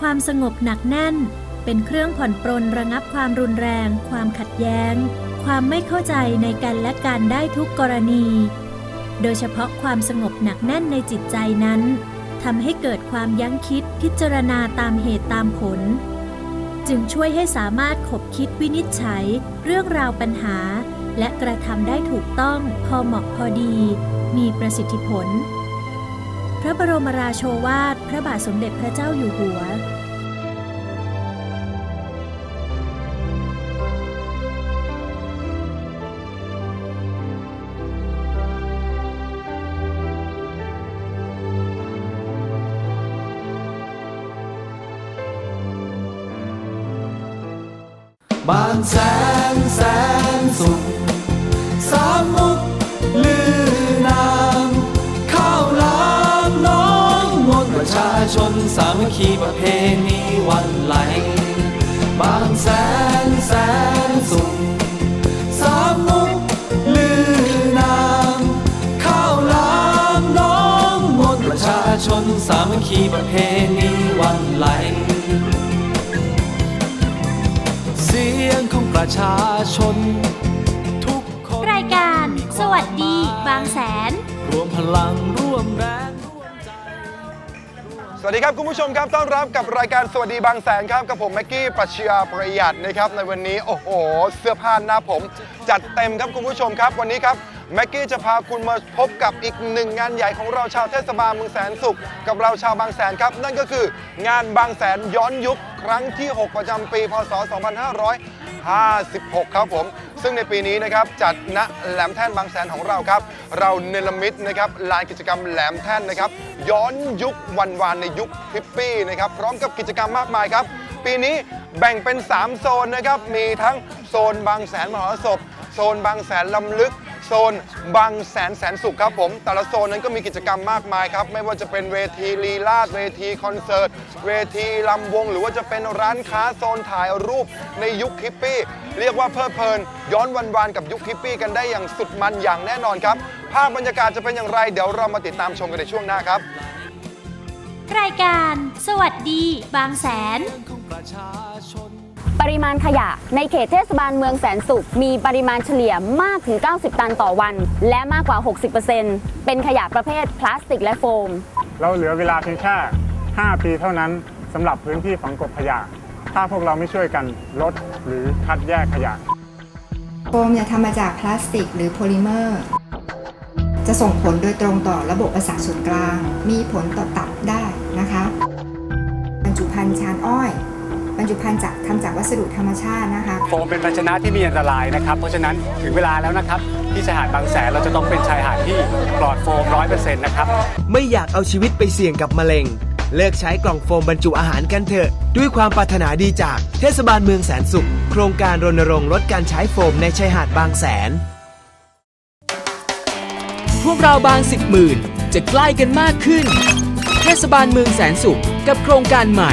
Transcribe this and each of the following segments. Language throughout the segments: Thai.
ความสงบหนักแน่น เป็นเครื่องผ่อนปรนระงับความรุนแรง ความขัดแย้ง ความไม่เข้าใจในกันและกันได้ทุกกรณี โดยเฉพาะความสงบหนักแน่นในจิตใจนั้นทำให้เกิดความยั้งคิดพิจารณาตามเหตุตามผล จึงช่วยให้สามารถขบคิดวินิจฉัย เรื่องราวปัญหา และกระทำได้ถูกต้องพอเหมาะพอดี มีประสิทธิผล พระบรมราโชวาท พระบาทสมเด็จพระเจ้าอยู่หัว บานแสนแสนสุขสามมุกลือนามข้าวหลามน้องมนประชาชนสามัคคีประเพณีวันไหล บางแสนแสนสุขสามมุกลือนามข้าวหลามน้องมนประชาชนสามัคคีประเพณีวันไหล ของประชาชน ทุกคนรายการสวัสดีบางแสน รวมพลังร่วมแรงร่วมใจ สวัสดีครับคุณผู้ชมครับต้อนรับกับรายการสวัสดีบางแสนครับกับผมแม็กกี้ปรัชญาประหยัดนะครับในวันนี้โอ้โห เสื้อผ้าหน้าผม จัดเต็มครับคุณผู้ชมครับ วันนี้ครับแม็กกี้จะพาคุณมาพบกับอีกหนึ่งงานใหญ่ของเราชาวเทศบาลเมืองแสนสุข กับเราชาวบางแสนครับ นั่นก็คืองานบางแสนย้อนยุคครั้งที่ 6 ประจำปี พศ 2556 ครับผม ซึ่งในปีนี้นะครับจัดณแหลมแท่นบางแสนของเราครับ เราเนรมิตนะครับลานกิจกรรมแหลมแท่นนะครับ ย้อนยุควันวานในยุคฮิปปี้นะครับพร้อมกับกิจกรรมมากมายครับ ปีนี้แบ่งเป็น 3 โซนนะครับมีทั้งโซนบางแสนมหรสพโซนบางแสนลำลึก โซนบางแสนแสนสุขครับผม แต่ละโซนนั้นก็มีกิจกรรมมากมายครับ ไม่ว่าจะเป็นเวทีลีลาดเวทีคอนเสิร์ต เวทีลำวง หรือว่าจะเป็นร้านค้าโซนถ่ายรูปในยุคฮิปปี้ เรียกว่าเพลิดเพลิน ย้อนวันวานๆกับยุคฮิปปี้กันได้อย่างสุดมันอย่างแน่นอนครับ ภาพบรรยากาศจะเป็นอย่างไร เดี๋ยวเรามาติดตามชมกันในช่วงหน้าครับ รายการ สวัสดี บางแสน ประชาชนปริมาณขยะ ในเขตเทศบาลเมืองแสนสุข มีปริมาณเฉลี่ยมากถึง 90 ตันต่อวัน และมากกว่า 60%เป็นขยะประเภทพลาสติกและโฟม เราเหลือเวลาเพียงแค่ 5 ปีเท่านั้นสำหรับพื้นที่ฝังกลบขยะ ถ้าพวกเราไม่ช่วยกันลดหรือคัดแยกขยะ โฟมเนี่ยทำมาจากพลาสติก หรือโพลิเมอร์ จะส่งผลโดยตรงต่อระบบประสาทส่วนกลาง มีผลต่อตับได้นะคะบรรจุภัณฑ์ชานอ้อยบ รรจุภัณฑ์จากทำจากวัสดุธรรมชาตินะคะโฟมเป็นภาชนะที่มีอันตรายนะครับ เพราะฉะนั้นถึงเวลาแล้วนะครับ ที่ชายหาดบางแสนเราจะต้องเป็นชายหาดที่ปลอดโฟม100%นะครับ ไม่อยากเอาชีวิตไปเสี่ยงกับมะเร็ง เลิกใช้กล่องโฟมบรรจุอาหารกันเถอะ ด้วยความปรารถนาดีจากเทศบาลเมืองแสนสุข โครงการรณรงค์ลดการใช้โฟมในชายหาดบางแสน พวกเราบางสิบหมื่นจะใกล้กันมากขึ้น เทศบาลเมืองแสนสุขกับโครงการใหม่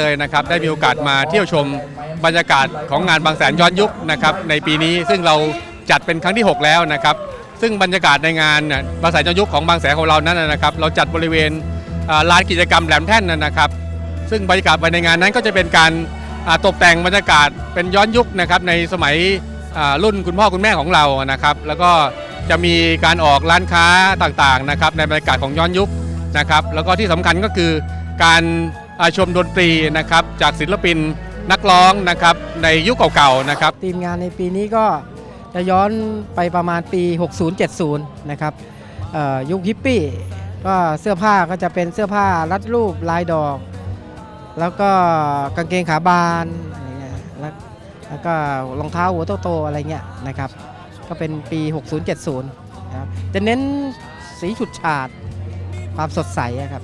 เลยนะครับได้มีโอกาสมาเที่ยวชมบรรยากาศของงานบางแสนย้อนยุคนะครับในปีนี้ซึ่งเราจัดเป็นครั้งที่ 6 แล้วนะครับซึ่งบรรยากาศในงานบางแสนย้อนยุคของบางแสนของเรานั้นนะครับ เราจัดบริเวณลานกิจกรรมแหลมแท่นนะครับ ซึ่งบรรยากาศภายในงานนั้นก็จะเป็นการตกแต่งบรรยากาศเป็นย้อนยุคนะครับในสมัยรุ่นคุณพ่อคุณแม่ของเรานะครับ แล้วก็จะมีการออกร้านค้าต่างๆนะครับในบรรยากาศของย้อนยุคนะครับ แล้วก็ที่สำคัญก็คือการ ชมดนตรีนะครับจากศิลปินนักร้องนะครับในยุคเก่าๆนะครับทีมงานในปีนี้ก็จะย้อนไปประมาณปี 60-70 นะครับยุคฮิปปี้ก็เสื้อผ้าก็จะเป็นเสื้อผ้ารัดรูปลายดอก แล้วก็กางเกงขาบานอะไรเงี้ยแล้วก็รองเท้าหัวโตๆอะไรเงี้ยนะครับก็เป็นปี 6070 นะครับจะเน้นสีฉูดฉาดความสดใสครับ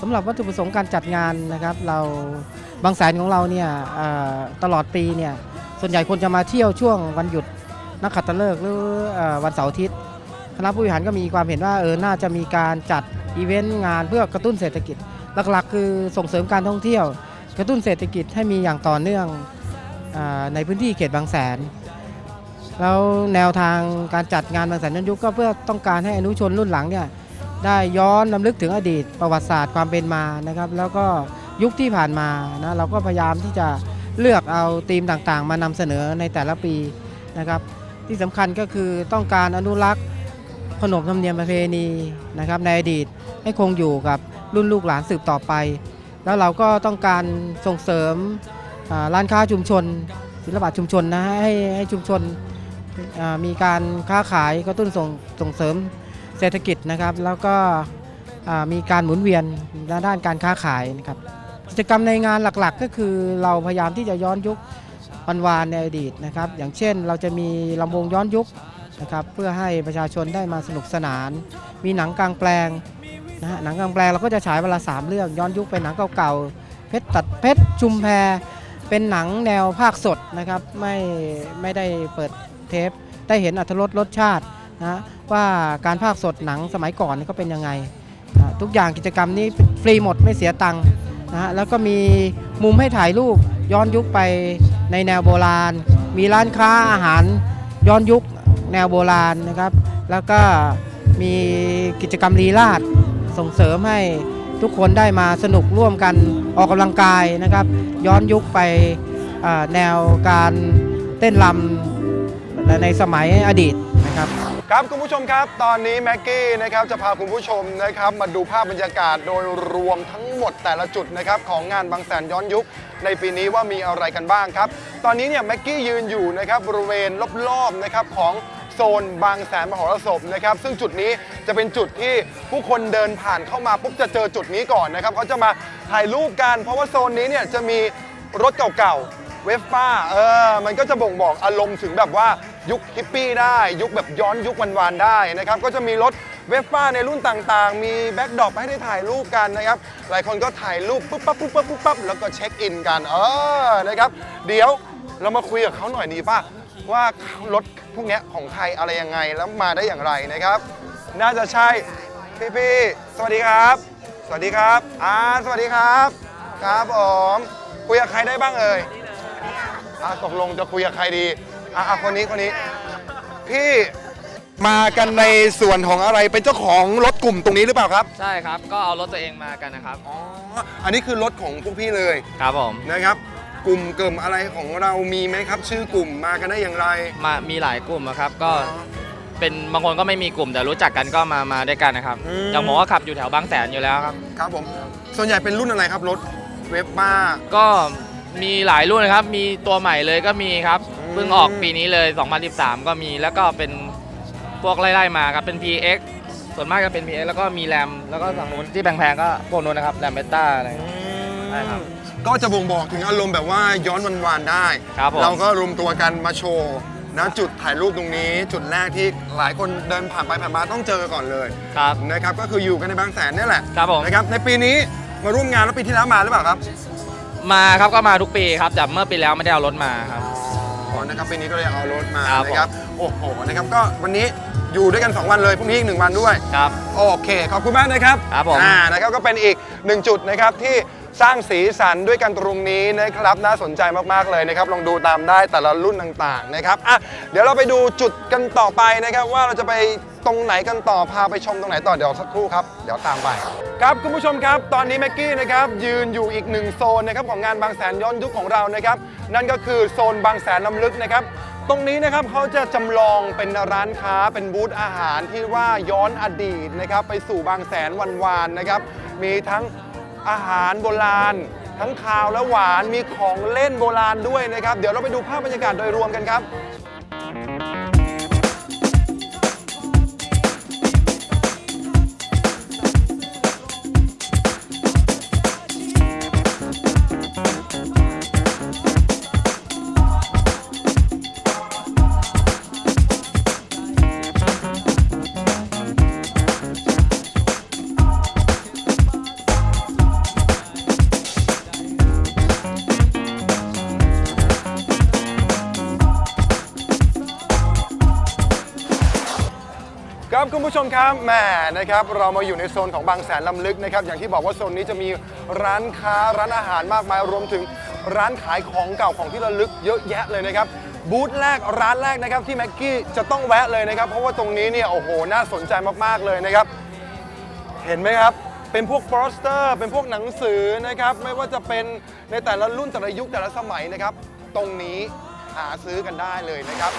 สำหรับวัตถุประสงค์การจัดงานนะครับเราบางแสนของเราเนี่ยตลอดปีเนี่ยส่วนใหญ่คนจะมาเที่ยวช่วงวันหยุดนักขัตฤกษ์หรือวันเสาร์อาทิตย์คณะผู้บริหารก็มีความเห็นว่าเออน่าจะมีการจัดอีเวนต์งานเพื่อกระตุ้นเศรษฐกิจ หลักๆ คือส่งเสริมการท่องเที่ยว กระตุ้นเศรษฐกิจให้มีอย่างต่อเนื่องอในพื้นที่เขตบางแสนแล้วแนวทางการจัดงานบางแสนย้อนยุคก็เพื่อต้องการให้อนุชนรุ่นหลังเนี่ย ได้ย้อนลำลึกถึงอดีตประวัติศาสตร์ความเป็นมานะครับ แล้วก็ยุคที่ผ่านมานะเราก็พยายามที่จะเลือกเอาธีมต่างๆ มานำเสนอในแต่ละปีนะครับ ที่สำคัญก็คือต้องการอนุรักษ์ขนบธรรมเนียมประเพณีนะครับ ในอดีตให้คงอยู่กับรุ่นลูกหลานสืบต่อไป แล้วเราก็ต้องการส่งเสริมร้านค้าชุมชน ศิลปะชุมชนนะให้ให้ชุมชนมีการค้าขายกระตุ้นส่งส่งเสริม เศรษฐกิจนะครับ แล้วก็มีการหมุนเวียนด้านการค้าขายนะครับกิจกรรมในงานหลักๆ ก็คือเราพยายามที่จะย้อนยุควันวานในอดีตนะครับ อย่างเช่นเราจะมีลำวงย้อนยุคนะครับเพื่อให้ประชาชนได้มาสนุกสนาน มีหนังกลางแปลงนะฮะหนังกลางแปลงเราก็จะฉายเวลาสามเรื่องย้อนยุคเป็นหนังเก่าๆเพชรตัดเพชรชุมแพเป็นหนังแนวภาคสดนะครับไม่ไม่ได้เปิดเทป ได้เห็นอัตรสรสชาติ นะว่าการภาคสดหนังสมัยก่อนนี่ก็เป็นยังไงนะทุกอย่างกิจกรรมนี้ฟรีหมดไม่เสียตังค์นะแล้วก็มีมุมให้ถ่ายรูปย้อนยุคไปในแนวโบราณ มีร้านค้าอาหารย้อนยุคแนวโบราณนะครับ แล้วก็มีกิจกรรมลีลาดส่งเสริมให้ทุกคนได้มาสนุกร่วมกันออกกำลังกายนะครับ ย้อนยุคไปแนวการเต้นรำในสมัยอดีต ครับคุณผู้ชมครับตอนนี้แม็กกี้นะครับจะพาคุณผู้ชมนะครับมาดูภาพบรรยากาศโดยรวมทั้งหมดแต่ละจุดนะครับของงานบางแสนย้อนยุค ในปีนี้ว่ามีอะไรกันบ้างครับ ตอนนี้เนี่ยแม็กกี้ยืนอยู่นะครับบริเวณรอบๆนะครับของโซนบางแสนมหรสพนะครับซึ่งจุดนี้จะเป็นจุดที่ผู้คนเดินผ่านเข้ามาปุ๊บจะเจอจุดนี้ก่อนนะครับเขาจะมาถ่ายรูปกัน เพราะว่าโซนนี้เนี่ยจะมีรถเก่าๆเวฟป้าเออมันก็จะบ่งบอกอารมณ์ถึงแบบว่า ยุคฮิปปี้ได้ ยุคแบบย้อนยุควันๆได้นะครับ ก็จะมีรถเวฟป้าในรุ่นต่างๆ มีแบ็กดรอปให้ได้ถ่ายรูปกันนะครับ หลายคนก็ถ่ายรูปปุ๊บปั๊บปุ๊บปั๊บปุ๊บปั๊บแล้วก็เช็คอินกัน เออ นะครับ เดี๋ยวเรามาคุยกับเขาหน่อยดีป่ะ ว่ารถพวกเนี้ยของใครอะไรยังไงแล้วมาได้อย่างไรนะครับ น่าจะใช่ พี่พี่ๆสวัสดีครับ สวัสดีครับอ่าสวัสดีครับ ครับผมคุยกับใครได้บ้างเอ่ยอ่าตกลงจะคุยกับใครดี อ่าอ่าคนนี้คนนี้ พี่มากันในส่วนของอะไรเป็นเจ้าของรถกลุ่มตรงนี้หรือเปล่าครับใช่ครับ ก็เอารถตัวเองมากันนะครับ อ๋ออันนี้คือรถของพวกพี่เลยครับผม นะครับ กลุ่มเกิมอะไรของเรามีไหมครับ ชื่อกลุ่มมากันได้อย่างไร มามีหลายกลุ่มอะครับ ก็เป็นบางคนก็ไม่มีกลุ่มแต่รู้จักกันก็มามาด้วยกันนะครับ อืม อย่างผมก็ขับอยู่แถวบางแสนอยู่แล้วครับ ครับผม ส่วนใหญ่เป็นรุ่นอะไรครับรถเวฟบ้า ก็มีหลายรุ่นนะครับ มีตัวใหม่เลยก็มีครับ อืม เพิ่งออกปีนี้เลย 2013 ก็มีแล้วก็เป็นพวกไล่ๆมาครับเป็น PX ส่วนมากจะเป็น PX แล้วก็มีแรมแล้วก็ฝั่งนู้นที่แพงๆก็พวกนู้นนะครับแรมเบต้าอะไร ใช่ครับก็จะบ่งบอกถึงอารมณ์แบบว่าย้อนวันวานๆได้ ครับผม เราก็รวมตัวกันมาโชว์นะจุดถ่ายรูปตรงนี้ จุดแรกที่หลายคนเดินผ่านไปผ่านมาต้องเจอก่อนเลยครับ นะครับก็คืออยู่กันในบางแสนนี่แหละครับผม นะครับในปีนี้มาร่วมงานแล้วปีที่แล้วมาหรือเปล่าครับ มาครับก็มาทุกปีครับแต่เมื่อปีแล้วไม่ได้เอารถมาครับ อ๋อ นะครับปีนี้ก็เลยเอารถมาครับ นะครับโอ้โหนะครับก็วันนี้อยู่ด้วยกัน 2 วันเลยพรุ่งนี้อีกหนึ่งวันด้วย ครับ โอเค ขอบคุณมากนะครับครับผม อ่านะครับก็เป็นอีกหนึ่งจุดนะครับที่ สร้างสีสันด้วยกันตรงนี้นะครับน่าสนใจมากๆเลยนะครับลองดูตามได้แต่ละรุ่นต่างๆนะครับอะเดี๋ยวเราไปดูจุดกันต่อไปนะครับว่าเราจะไปตรงไหนกันต่อพาไปชมตรงไหนต่อเดี๋ยวสักครู่ครับเดี๋ยวตามไป ครับคุณผู้ชมครับ ตอนนี้แม็กกี้นะครับยืนอยู่อีกหนึ่งโซนนะครับของงานบางแสนย้อนยุคของเรานะครับนั่นก็คือโซนบางแสนลำลึกนะครับตรงนี้นะครับเขาจะจำลองเป็นร้านค้าเป็นบูธอาหารที่ว่าย้อนอดีตนะครับไปสู่บางแสนวันวานนะครับมีทั้ง อาหารโบราณ ทั้งคาวและหวานมีของเล่นโบราณด้วยนะครับ เดี๋ยวเราไปดูภาพบรรยากาศโดยรวมกันครับ คุณผู้ชมครับแหมนะครับเรามาอยู่ในโซนของบางแสนลำลึกนะครับอย่างที่บอกว่าโซนนี้จะมีร้านค้าร้านอาหารมากมายรวมถึงร้านขายของเก่าของที่ระลึกเยอะแยะเลยนะครับบูธแรกร้านแรกนะครับที่แม็กกี้จะต้องแวะเลยนะครับ เพราะว่าตรงนี้เนี่ยโอ้โหน่าสนใจมากๆเลยนะครับ เห็นไหมครับ เป็นพวกโปสเตอร์ เป็นพวกหนังสือนะครับ ไม่ว่าจะเป็นในแต่ละรุ่นแต่ละยุคแต่ละสมัยนะครับ ตรงนี้หาซื้อกันได้เลยนะครับ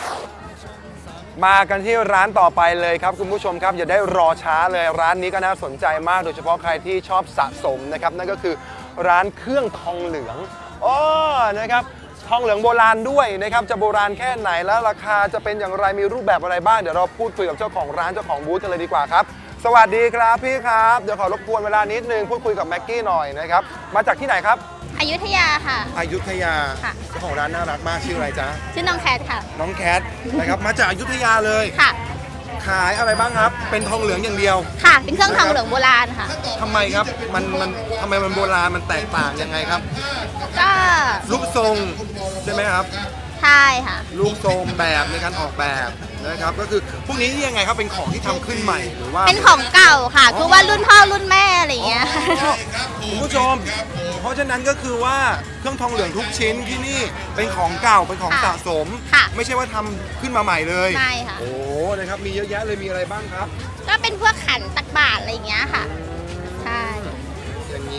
มากันที่ร้านต่อไปเลยครับคุณผู้ชมครับ อย่าได้รอช้าเลยร้านนี้ก็น่าสนใจมากโดยเฉพาะใครที่ชอบสะสมนะครับ นั่นก็คือร้านเครื่องทองเหลืองอ๋อนะครับทองเหลืองโบราณด้วยนะครับจะโบราณแค่ไหนแล้วราคาจะเป็นอย่างไรมีรูปแบบอะไรบ้างเดี๋ยวเราพูดคุยกับเจ้าของร้านเจ้าของบูธกันเลยดีกว่าครับ สวัสดีครับพี่ครับ เดี๋ยวขอรบกวนเวลานิดนึงพูดคุยกับแม็กกี้หน่อยนะครับ มาจากที่ไหนครับ อยุธยาค่ะ อยุธยาค่ะ เจ้าของร้านน่ารักมากชื่ออะไรจ๊ะ ชื่อน้องแคทค่ะ น้องแคทนะครับ มาจากอยุธยาเลย ค่ะ ขายอะไรบ้างครับ เป็นทองเหลืองอย่างเดียว ค่ะ เป็นเครื่องทองเหลืองโบราณค่ะ ทำไมครับ มันมันทำไมมันโบราณ มันแตกต่างยังไงครับ ก็รูปทรงใช่ไหมครับ ใช่ค่ะ รูปทรงแบบในการออกแบบ นะครับก็คือพวกนี้ยังไงครับเป็นของที่ทำขึ้นใหม่หรือว่า เป็นของเก่าค่ะ คือว่ารุ่นพ่อรุ่นแม่อะไรอย่างเงี้ย คุณผู้ชม เพราะฉะนั้นก็คือว่าเครื่องทองเหลืองทุกชิ้นที่นี่เป็นของเก่าเป็นของค่ะสะสม ค่ะไม่ใช่ว่าทำขึ้นมาใหม่เลยใช่ค่ะ โอ้นะครับมีเยอะแยะเลยมีอะไรบ้างครับก็เป็นพวกขันตักบาตรอะไรอย่างเงี้ยค่ะ ใช่อย่าง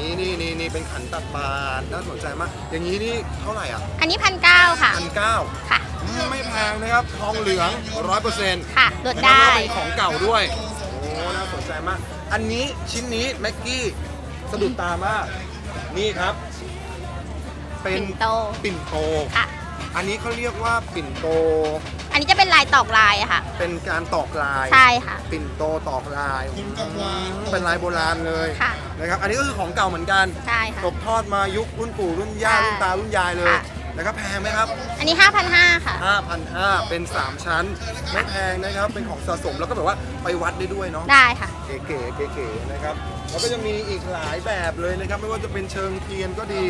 นี้นี่นี่นี่เป็นขันตักบาตรน่าสนใจมาก อย่างนี้นี่เท่าไหร่อะอันนี้พันเก้าค่ะ พันเก้าค่ะ ไม่แพงนะครับ ทองเหลืองร้อยเปอร์เซ็นต์ค่ะลดได้ เป็นของเก่าด้วย โอ้ น่าสนใจมาก อันนี้ชิ้นนี้แม็กกี้สะดุดตามาก นี่ครับ เป็นปิ่นโตปิ่นโต ค่ะ อันนี้เขาเรียกว่าปิ่นโต อันนี้จะเป็นลายตอกลายอะค่ะ เป็นการตอกลาย ใช่ค่ะ ปิ่นโตตอกลายอืมเป็นลายโบราณเลย ค่ะ นะครับ อันนี้ก็คือของเก่าเหมือนกันใช่ค่ะ ตกทอดมายุครุ่นปู่รุ่นย่าค่ะรุ่นตารุ่นยายเลยค่ะ นะครับแพงไหมครับ อันนี้ 5,500 ค่ะ 5,500 เป็น 3 ชั้น ไม่แพงนะครับ เป็นของสะสมแล้วก็แบบว่าไปวัดได้ด้วยเนาะ ได้ค่ะ เก๋ๆเก๋ๆนะครับ แล้วก็จะมีอีกหลายแบบเลยนะครับ ไม่ว่าจะเป็นเชิงเทียนก็ดี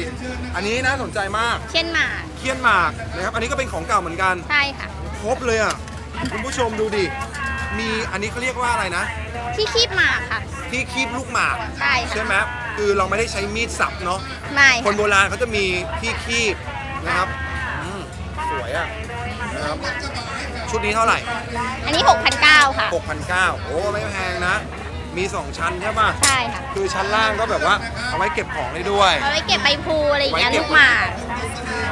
อันนี้น่าสนใจมาก เช่นหมากเทียนหมากนะครับ อันนี้ก็เป็นของเก่าเหมือนกัน ใช่ค่ะ ครบเลยอะ คุณผู้ชมดูดิ มีอันนี้เขาเรียกว่าอะไรนะ ที่คีบหมากค่ะ ที่คีบลูกหมากใช่ค่ะใช่ไหมคือเราไม่ได้ใช้มีดสับเนาะไม่คนค่ะโบราณเขาจะมีที่คีบนะครับอืมสวยอะนะครับชุดนี้เท่าไหร่ อันนี้ 6,900 ค่ะ 6,900โอ้ไม่แพงนะ มี 2 ชั้นใช่ป่ะ ใช่ค่ะ คือชั้นล่างก็แบบว่าเอาไว้เก็บของได้ด้วยเอาไว้เก็บใบพลูอะไรอย่างเงี้ยไว้เก็ลูบกหมาก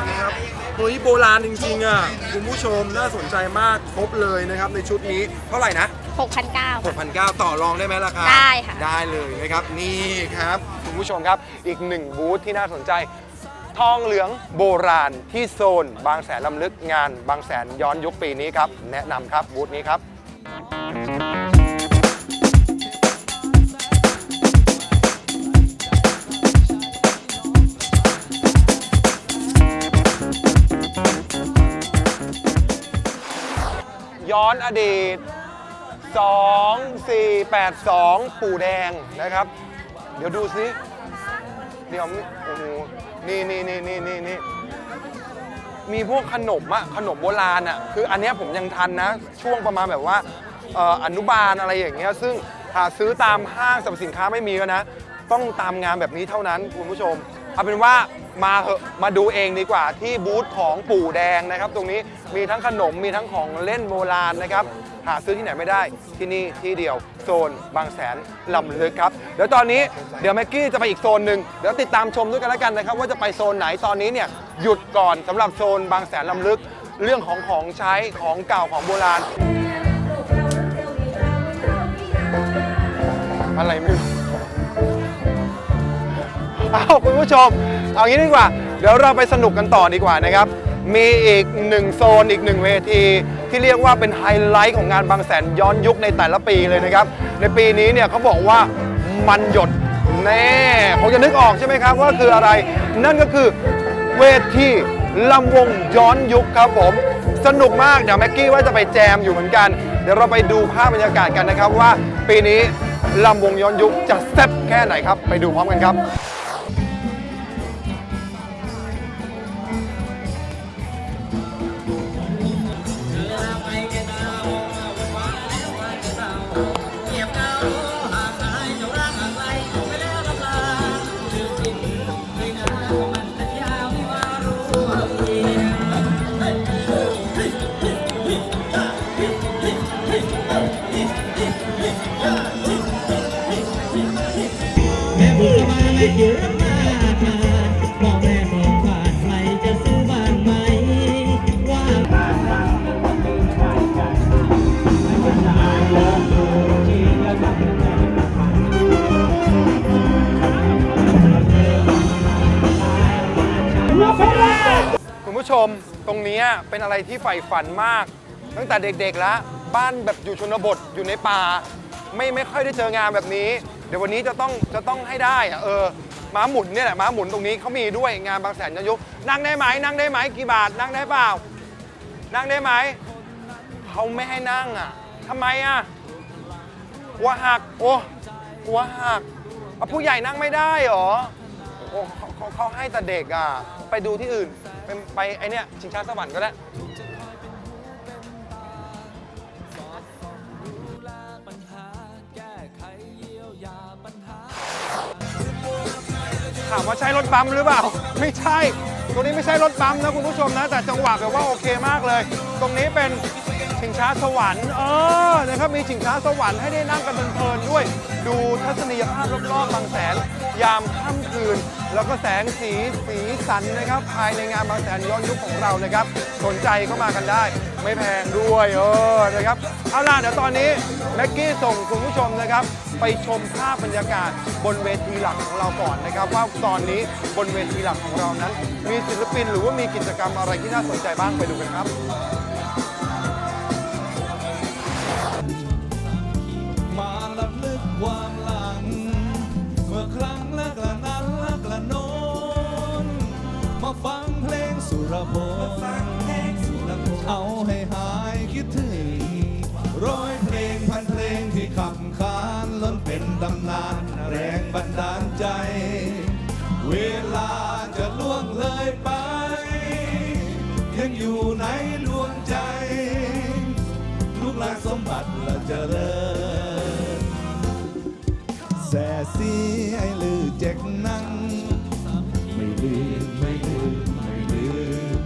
นะครับ เฮ้ยโบราณจริงๆอะคุณผู้ชมน่าสนใจมากครบเลยนะครับในชุดนี้เท่าไหร่นะ 6,900 6,900 ต่อรองได้ไหมราคาได้ค่ะ ได้เลยนะครับนี่ครับคุณผู้ชมครับอีกหนึ่งบูธที่น่าสนใจ ทองเหลืองโบราณที่โซน บางแสนลำลึกงาน บางแสนย้อนยุคปีนี้ครับ แนะนำครับบูธนี้ครับ ย้อนอดีต 2482 ปู่แดงนะครับ เดี๋ยวดูซิเดี๋ยวโอ้โหนี่นี่นี่นี่นี่นี่มีพวกขนมอะขนมโบราณอะคืออันเนี้ยผมยังทันนะ ช่วงประมาณแบบว่าเอ่ออนุบาลอะไรอย่างเงี้ยซึ่งหาซื้อตามห้างสรรพสินค้าไม่มีแล้วนะ ต้องตามงานแบบนี้เท่านั้นคุณผู้ชม เอาเป็นว่ามาเหอะมาดูเองดีกว่าที่บูธของปู่แดงนะครับ ตรงนี้มีทั้งขนมมีทั้งของเล่นโบราณนะครับ หาซื้อที่ไหนไม่ได้ที่นี่ที่เดียวโซนบางแสนลำลึกครับเดี๋ยวตอนนี้เดี๋ยวแม็กกี้จะไปอีกโซนหนึ่งเดี๋ยวติดตามชมด้วยกันแล้วกันนะครับ ว่าจะไปโซนไหนตอนนี้เนี่ยหยุดก่อนสำหรับโซนบางแสนลำลึก เรื่องของของใช้ของเก่าของโบราณ อะไรไม่รู้ เอาคุณผู้ชม เอางี้ดีกว่า เดี๋ยวเราไปสนุกกันต่อดีกว่านะครับ มีอีกหนึ่งโซนอีกหนึ่งเวที ที่เรียกว่าเป็นไฮไลท์ของงานบางแสนย้อนยุคในแต่ละปีเลยนะครับ ในปีนี้เนี่ยเขาบอกว่ามันหยดแน่คงจะนึกออกใช่ไหมครับว่าคืออะไร นั่นก็คือเวทีลำวงย้อนยุคครับผม สนุกมากเดี๋ยวแม็กกี้ว่าจะไปแจมอยู่เหมือนกัน เดี๋ยวเราไปดูภาพบรรยากาศกันนะครับว่า ปีนี้ลำวงย้อนยุคจะแซ่บแค่ไหนครับ ไปดูพร้อมกันครับ ผู้ชมตรงนี้เป็นอะไรที่ใฝ่ฝันมาก ตั้งแต่เด็กๆแล้วบ้านแบบอยู่ชนบทอยู่ในป่า ไม่ไม่ค่อยได้เจองานแบบนี้ เดี๋ยววันนี้จะต้องจะต้องให้ได้อะเออม้าหมุนเนี่ยแหละม้าหมุนตรงนี้เขามีด้วยงานบางแสนยอดยุคนั่งได้ไหมนั่งได้ไหมกี่บาทนั่งได้เปล่า นั่งได้ไหมเขาไม่ให้นั่งอะทำไมอะหัวหักโอ้หัวหักผู้ใหญ่นั่งไม่ได้หรอโอ้เขาเขาให้แต่เด็กอะ ไปดูที่อื่นเป็นไปไอเนี้ยชิงช้าสวรรค์ก็ได้ ถามว่าใช่รถบัมหรือเปล่า ไม่ใช่ ตรงนี้ไม่ใช่รถบัมนะคุณผู้ชมนะ แต่จังหวะแบบว่าโอเคมากเลย ตรงนี้เป็นชิงช้าสวรรค์ เออ นะครับ มีชิงช้าสวรรค์ให้ได้นั่งกันเพลินๆด้วย ดูทัศนียภาพรอบๆบางแสน ยามค่ำคืน แล้วก็แสงสีสีสันนะครับ ภายในงานบางแสนย้อนยุคของเรานะครับ สนใจเข้ามากันได้ ไม่แพงด้วย เออ นะครับ เอาล่ะ เดี๋ยวตอนนี้แม็กกี้ส่งคุณผู้ชมนะครับ ไปชมภาพบรรยากาศบนเวทีหลักของเราก่อนนะครับ ว่าตอนนี้บนเวทีหลักของเรานั้น มีศิลปินหรือว่ามีกิจกรรมอะไรที่น่าสนใจบ้างไปดูกันครับ มาลับลึกความหลัง เมื่อครั้งละกระนั้นละกระโนนมาฟังเพลงสุรพลเอาให้านแรงบันดาลใจ เวลาจะล่วงเลยไป ยังอยู่ในดวงใจ ลูกหลานสมบัติและเจริญแส่ซีไอ้ลือเจ็กนั่ง ไม่ลืม ไม่ลืม ไม่ลืม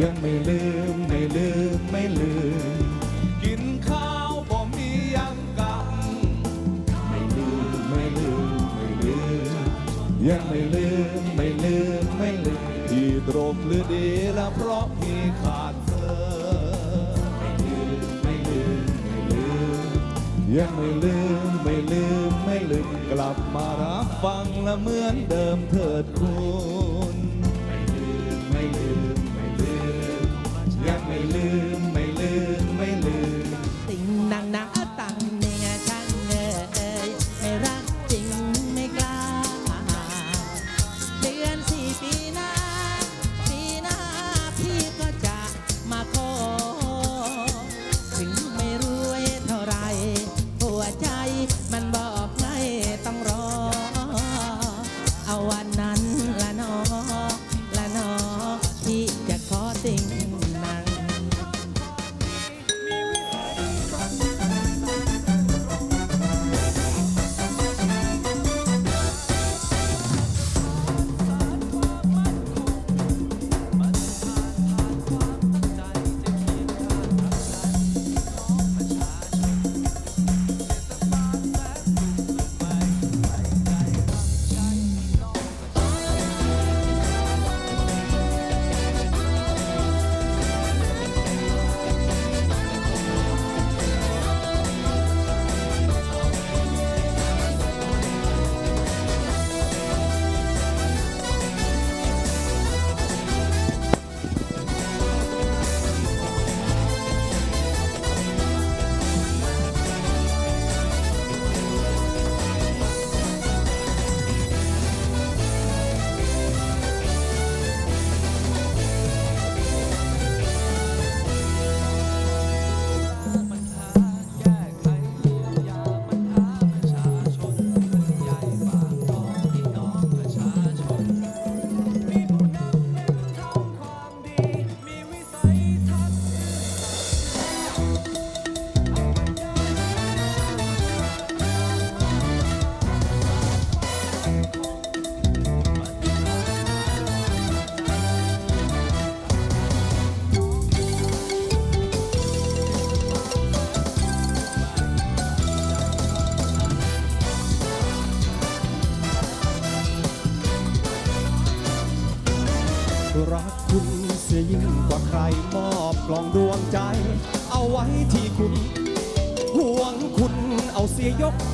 ยังไม่ลืม หรือดีและเพราะพี่ขาดเธอ ไม่ลืม ไม่ลืม ไม่ลืม ยังไม่ลืม ไม่ลืม ไม่ลืม กลับมารับฟังและเหมือนเดิมเถิดคุณ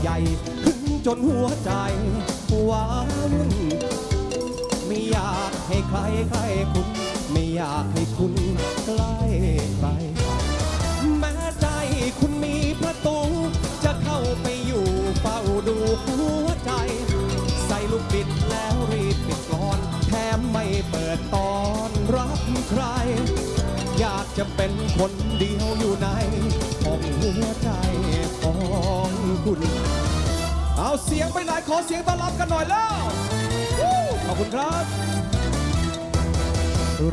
ใหญ่หึงจนหัวใจว้าวุ่นไม่อยากให้ใครใครคุณ ไม่อยากให้คุณใกล้ใครแม้ใจคุณมีประตู จะเข้าไปอยู่เฝ้าดูหัวใจ ใส่ลูกบิดแล้วรีบปิดก่อน แถมไม่เปิดตอนรับใคร อยากจะเป็นคนเดียวอยู่ในห้องหัวใจของคุณ เอาเสียงไปไหนขอเสียงต้อนรับกันหน่อยแล้วขอบคุณครับ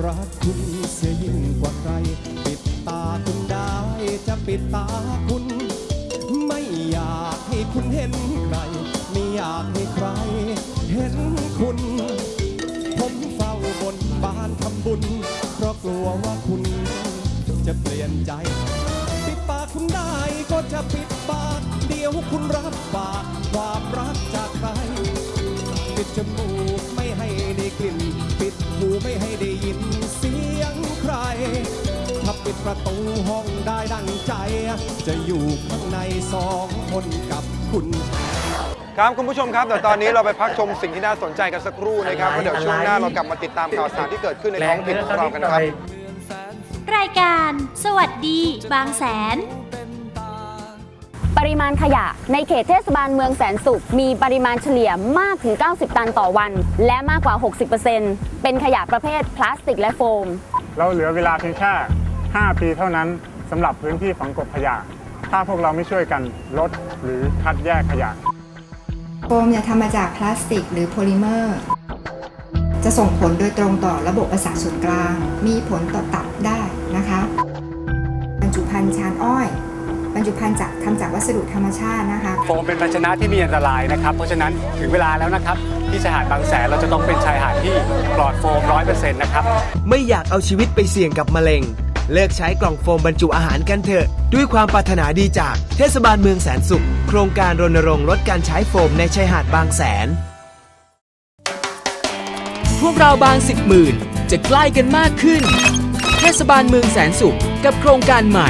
รักคุณเสียยิ่งกว่าใคร ปิดตาคุณได้จะปิดตาคุณ ไม่อยากให้คุณเห็นใคร ไม่อยากให้ใคร เห็นคุณ ผมเฝ้าบนบานทำบุญ เพราะกลัวว่าคุณจะเปลี่ยนใจ คุณได้ก็จะปิดปาก เดี๋ยวคุณรับปากความรักจากใคร ปิดจมูกไม่ให้ได้กลิ่น ปิดหูไม่ให้ได้ยินเสียงใคร ถ้าปิดประตูห้องได้ดังใจ จะอยู่ข้างในสองคนกับคุณครับคุณผู้ชมครับแต่ตอนนี้เราไปพักชมสิ่งที่น่าสนใจกันสักครู่นะครับแล้วเดี๋ยวช่วงหน้าเรากลับมาติดตามข่าวสารที่เกิดขึ้นในท้องถิ่นของเรากันครับ รายการ สวัสดี บางแสน ปริมาณขยะในเขตเทศบาลเมืองแสนสุข มีปริมาณเฉลี่ยมากถึง 90 ตันต่อวัน และมากกว่า 60%เป็นขยะประเภทพลาสติกและโฟม เราเหลือเวลาเพียงแค่ 5 ปีเท่านั้นสำหรับพื้นที่ฝังกลบขยะ ถ้าพวกเราไม่ช่วยกันลดหรือคัดแยกขยะ โฟมเนี่ยทำมาจากพลาสติกหรือโพลิเมอร์ จะส่งผลโดยตรงต่อระบบประสาทส่วนกลาง มีผลต่อตับได้ ณฑ์ชานอ้อย บรรจุภัณฑ์จากทำจากวัสดุธรรมชาตินะคะ โฟมเป็นภาชนะที่มีอันตรายนะครับ เพราะฉะนั้นถึงเวลาแล้วนะครับ ที่ชายหาดบางแสนเราจะต้องเป็นชายหาดที่ปลอดโฟม100%นะครับ ไม่อยากเอาชีวิตไปเสี่ยงกับมะเร็ง เลิกใช้กล่องโฟมบรรจุอาหารกันเถอะ ด้วยความปรารถนาดีจากเทศบาลเมืองแสนสุข โครงการรณรงค์ลดการใช้โฟมในชายหาดบางแสน พวกเราบางสิบหมื่นจะใกล้กันมากขึ้น เทศบาลเมืองแสนสุขกับโครงการใหม่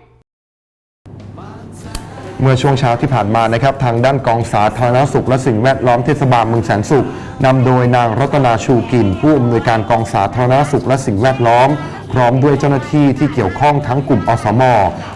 เมื่อช่วงเช้าที่ผ่านมานะครับทางด้านกองสาธารณสุขและสิ่งแวดล้อมเทศบาลเมืองแสนสุขนำโดยนางรัตนาชูกินผู้อำนวยการกองสาธารณสุขและสิ่งแวดล้อม พร้อมด้วยเจ้าหน้าที่ที่เกี่ยวข้องทั้งกลุ่มอสม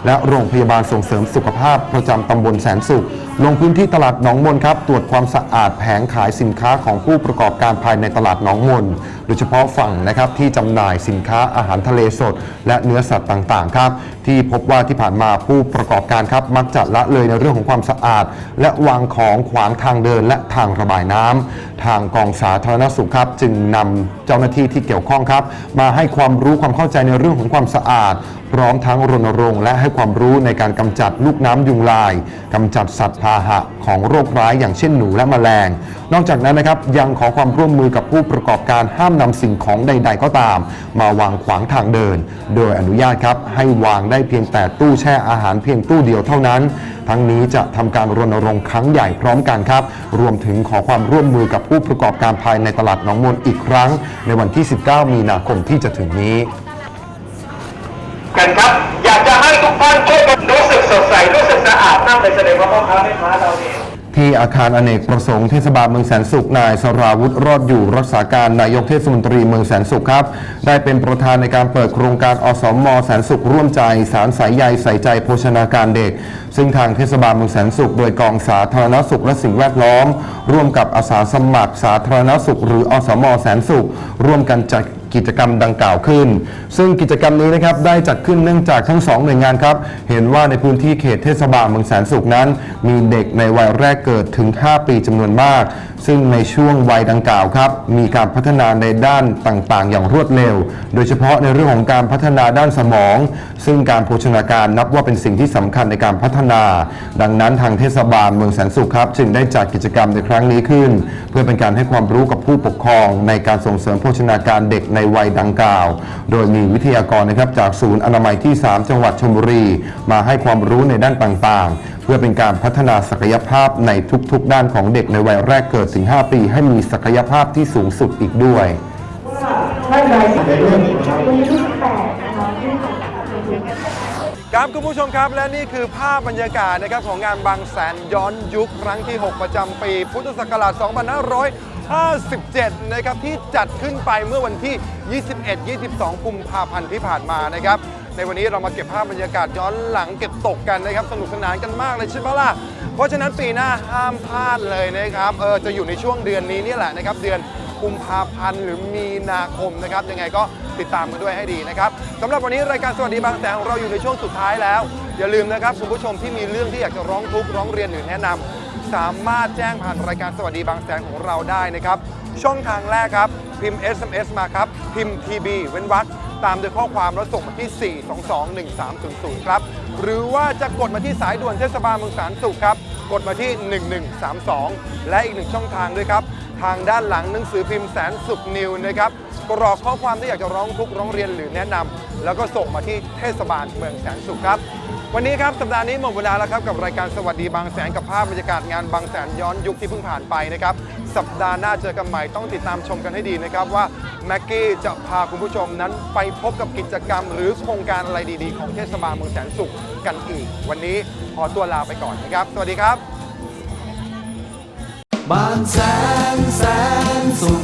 และโรงพยาบาลส่งเสริมสุขภาพประจำตำบลแสนสุข ลงพื้นที่ตลาดหนองมนครับ ตรวจความสะอาดแผงขายสินค้าของผู้ประกอบการภายในตลาดหนองมน โดยเฉพาะฝั่งนะครับที่จำหน่ายสินค้าอาหารทะเลสด และเนื้อสัตว์ต่างๆครับ ที่พบว่าที่ผ่านมาผู้ประกอบการครับมักจะละเลยในเรื่องของความสะอาด และวางของขวางทางเดินและทางระบายน้ำทางกองสาธารณสุขครับ จึงนำเจ้าหน้าที่ที่เกี่ยวข้องครับ มาให้ความรู้ความเข้าใจในเรื่องของความสะอาด ร้อมทั้งรณรงค์และให้ความรู้ในการกำจัดลูกน้ำยุงลายกำจัดสัตว์พาหะของโรคร้ายอย่างเช่นหนูและแมลง นอกจากนั้นนะครับยังขอความร่วมมือกับผู้ประกอบการห้ามนำสิ่งของใด ๆ ก็ตาม มาวางขวางทางเดิน โดยอนุญาตครับให้วางได้เพียงแต่ตู้แช่อาหารเพียงตู้เดียวเท่านั้น ทั้งนี้จะทำการรณรงค์ครั้งใหญ่พร้อมกันครับ รวมถึงขอความร่วมมือกับผู้ประกอบการภายในตลาดหนองมนอีกครั้ง ในวันที่ 19 มีนาคมที่จะถึงนี้ กันครับ อยากจะให้ทุกท่านช่วยกันรู้สึกสดใสรู้สึกสะอาดนั่งเลยแสดงว่าพ่อค้าแม่ค้าเราเนี่ยที่อาคารอเนกประสงค์เทศบาลเมืองแสนสุขนายสราวุธรอดอยู่รักษาการนายกเทศมนตรีเมืองแสนสุขครับ ได้เป็นประธานในการเปิดโครงการอสมมแสนสุขร่วมใจ สารสายใยใส่ใจโภชนาการเด็ก ซึ่งทางเทศบาลเมืองแสนสุข โดยกองสาธารณสุขและสิ่งแวดล้อม ร่วมกับอาสาสมัครสาธารณสุข หรืออสมแสนสุข ร่วมกันจัด กิจกรรมดังกล่าวขึ้น ซึ่งกิจกรรมนี้นะครับได้จัดขึ้นเนื่องจากทั้งสองหน่วยงานครับเห็นว่าในพื้นที่เขตเทศบาลเมืองแสนสุขนั้น มีเด็กในวัยแรกเกิดถึง 5 ปีจำนวนมากซึ่งในช่วงวัยดังกล่าวครับ มีการพัฒนาในด้านต่างๆ อย่างรวดเร็ว โดยเฉพาะในเรื่องของการพัฒนาด้านสมอง ซึ่งการโภชนาการนับว่าเป็นสิ่งที่สำคัญในการพัฒนา ดังนั้นทางเทศบาลเมืองแสนสุขครับ จึงได้จัดกิจกรรมในครั้งนี้ขึ้น เพื่อเป็นการให้ความรู้กับผู้ปกครอง ในการส่งเสริมโภชนาการเด็กในวัยดังกล่าว โดยมีวิทยากรนะครับจากศูนย์อนามัยที่ 3 จังหวัดชลบุรี มาให้ความรู้ในด้านต่างๆ พื่อเป็นการพัฒนาศักยภาพในทุกๆ ด้านของเด็กในวัยแรกเกิดถึง 5 ปี ให้มีศักยภาพที่สูงสุดอีกด้วยครับคุณผู้ชมครับและนี่คือภาพบรรยากาศนะครับของงานบางแสนย้อนยุคครั้งที่ 6 ประจำปี พุทธศักราช 2557 นะครับที่จัดขึ้นไปเมื่อวันที่ 21-22 กุมภาพันธ์ที่ผ่านมานะครับ ในวันนี้เรามาเก็บภาพบรรยากาศย้อนหลังเก็บตกกันนะครับ สนุกสนานกันมากเลยใช่ไหมล่ะ เพราะฉะนั้นปีหน้าห้ามพลาดเลยนะครับ เออจะอยู่ในช่วงเดือนนี้นี่แหละนะครับ เดือนกุมภาพันธ์หรือมีนาคมนะครับ ยังไงก็ติดตามกันด้วยให้ดีนะครับสำหรับวันนี้รายการสวัสดีบางแสนของเราอยู่ในช่วงสุดท้ายแล้ว อย่าลืมนะครับคุณผู้ชมที่มีเรื่องที่อยากจะร้องทุกข์ร้องเรียนหรือแนะนำสามารถแจ้งผ่านรายการสวัสดีบางแสนของเราได้นะครับช่องทางแรกครับพิมพ์ SMS มาครับพิมพ์ TB เว้นวรรค ตามด้วยข้อความแล้วส่งมาที่ 4221300 ครับ หรือว่าจะกดมาที่สายด่วนเทศบาลเมืองสารสุขครับ กดมาที่ 1132 และอีกหนึ่งช่องทางด้วยครับ ทางด้านหลังหนังสือพิมพ์แสนสุขนิวนะครับ กรอกข้อความที่อยากจะร้องทุกข์ร้องเรียนหรือแนะนำแล้วก็ส่งมาที่เทศบาลเมืองแสนสุขครับวันนี้ครับสัปดาห์นี้หมดเวลาแล้วครับกับรายการสวัสดีบางแสนกับภาพบรรยากาศงานบางแสนย้อนยุคที่เพิ่งผ่านไปนะครับ สัปดาห์หน้าเจอกันใหม่ต้องติดตามชมกันให้ดีนะครับว่าแม็กกี้จะพาคุณผู้ชมนั้นไปพบกับกิจกรรม หรือโครงการอะไรดีๆ ของเทศบาลเมืองแสนสุขกันอีก วันนี้ขอตัวลาไปก่อนนะครับ สวัสดีครับ บางแสนแสนสุข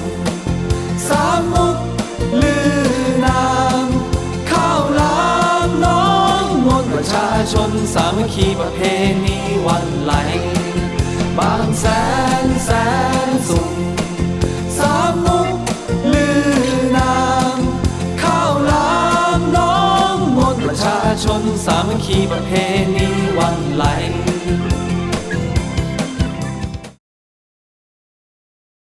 สามมุกลือนามข้าวหลามน้องมนต์ประชาชนสามัคคีประเพณีวันไหล บางแสนแสนสุขสามมุกลือนามข้าวหลามน้องมนต์ประชาชนสามัคคีประเพณีวันไหล